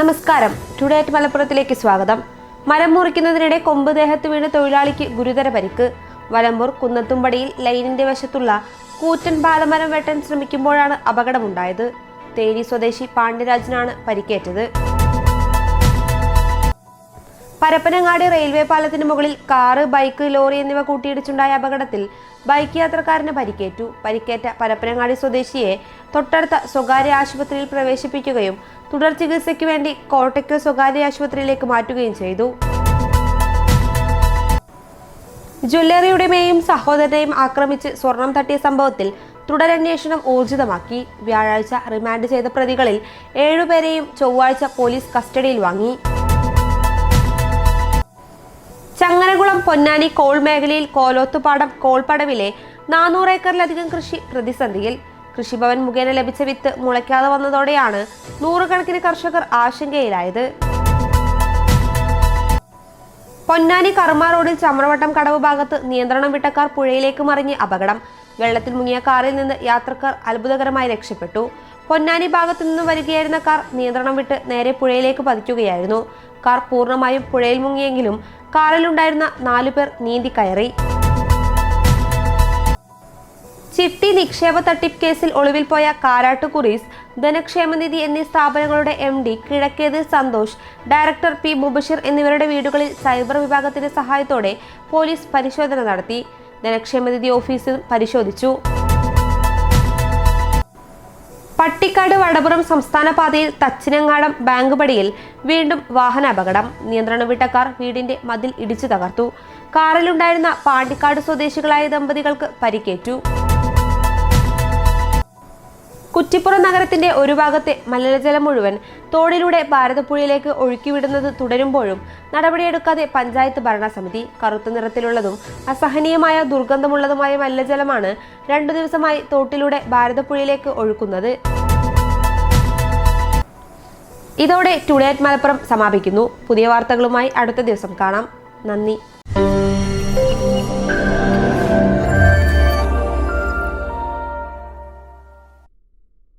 നമസ്കാരം. Today at മലപ്പുറത്തിലേക്ക് സ്വാഗതം. മരം മുറിക്കുന്നതിനിടെ കൊമ്പ് ദേഹത്ത് വീണ് തൊഴിലാളിക്ക് ഗുരുതര പരിക്ക്. വലമ്പൂർ കുന്നത്തുംപടിയിൽ ലൈനിന്റെ വശത്തുള്ള കൂറ്റൻ പാലമരം വെട്ടാൻ ശ്രമിക്കുമ്പോഴാണ് അപകടമുണ്ടായത്. തേനി സ്വദേശി പാണ്ഡ്യരാജനാണ് പരിക്കേറ്റത്. പരപ്പനങ്ങാടി റെയിൽവേ പാലത്തിന് മുകളിൽ കാറ് ബൈക്ക് ലോറി എന്നിവ കൂട്ടിയിടിച്ചുണ്ടായ അപകടത്തിൽ ബൈക്ക് യാത്രക്കാരന് പരിക്കേറ്റു. പരിക്കേറ്റ പരപ്പനങ്ങാടി സ്വദേശിയെ തൊട്ടടുത്ത സ്വകാര്യ ആശുപത്രിയിൽ പ്രവേശിപ്പിക്കുകയും തുടർ ചികിത്സയ്ക്ക് വേണ്ടി കോട്ടയ്ക്ക് സ്വകാര്യ ആശുപത്രിയിലേക്ക് മാറ്റുകയും ചെയ്തു. ജ്വല്ലറിയുടെയും സഹോദരനെയും ആക്രമിച്ച് സ്വർണം തട്ടിയ സംഭവത്തിൽ തുടരന്വേഷണം ഊർജിതമാക്കി. വ്യാഴാഴ്ച റിമാൻഡ് ചെയ്ത പ്രതികളിൽ ഏഴുപേരെയും ചൊവ്വാഴ്ച പോലീസ് കസ്റ്റഡിയിൽ വാങ്ങി. ചങ്ങരകുളം പൊന്നാനി കോൾ മേഖലയിൽ കോലോത്തുപാടം കോൾപടവിലെ നാനൂറ് ഏക്കറിലധികം കൃഷി പ്രതിസന്ധിയിൽ കൃഷിഭവൻ മുഖേന ലഭിച്ച വിത്ത് മുളയ്ക്കാതെ വന്നതോടെയാണ് നൂറുകണക്കിന് കർഷകർ ആശങ്കയിലായത്. പൊന്നാനി കർമ്മ റോഡിൽ ചമ്രവട്ടം കടവ് ഭാഗത്ത് നിയന്ത്രണം വിട്ട കാർ പുഴയിലേക്ക് മറിഞ്ഞ് അപകടം. വെള്ളത്തിൽ മുങ്ങിയ കാറിൽ നിന്ന് യാത്രക്കാർ അത്ഭുതകരമായി രക്ഷപ്പെട്ടു. പൊന്നാനി ഭാഗത്തു നിന്ന് വരികയായിരുന്ന കാർ നിയന്ത്രണം വിട്ട് നേരെ പുഴയിലേക്ക് പതിക്കുകയായിരുന്നു. കാർ പൂർണമായും പുഴയിൽ മുങ്ങിയെങ്കിലും കാറിലുണ്ടായിരുന്ന നാലു പേർ നീന്തി കയറി. ചിട്ടി നിക്ഷേപ തട്ടിപ്പ് കേസിൽ ഒളിവിൽ പോയ കാരാട്ട് കുറീസ് ധനക്ഷേമനിധി എന്നീ സ്ഥാപനങ്ങളുടെ M D Kizhakkethu Santhosh director P Mubashir എന്നിവരുടെ വീടുകളിൽ സൈബർ വിഭാഗത്തിന്റെ സഹായത്തോടെ പോലീസ് പരിശോധന നടത്തി. ധനക്ഷേമനിധി ഓഫീസിൽ പരിശോധിച്ചു. പട്ടിക്കാട് വടപുറം സംസ്ഥാന പാതയിൽ തച്ചിനങ്ങാടം ബാങ്ക് പടിയിൽ വീണ്ടും വാഹന അപകടം വിട്ട കാർ വീടിന്റെ മതിൽ ഇടിച്ചു തകർത്തു. കാറിലുണ്ടായിരുന്ന പാണ്ടിക്കാട് സ്വദേശികളായ ദമ്പതികൾക്ക് പരിക്കേറ്റു. കുറ്റിപ്പുറം നഗരത്തിന്റെ ഒരു ഭാഗത്തെ മലിനജലം മുഴുവൻ തോടിലൂടെ ഭാരതപ്പുഴയിലേക്ക് ഒഴുക്കിവിടുന്നത് തുടരുമ്പോഴും നടപടിയെടുക്കാതെ പഞ്ചായത്ത് ഭരണസമിതി കറുത്ത നിറത്തിലുള്ളതും അസഹനീയമായ ദുർഗന്ധമുള്ളതുമായ മലിനജലമാണ് രണ്ടു ദിവസമായി തോട്ടിലൂടെ ഭാരതപ്പുഴയിലേക്ക് ഒഴുക്കുന്നത്. ഇതോടെ ടുഡേറ്റ് മലപ്പുറം സമാപിക്കുന്നു. പുതിയ വാർത്തകളുമായി അടുത്ത ദിവസം കാണാം. നന്ദി.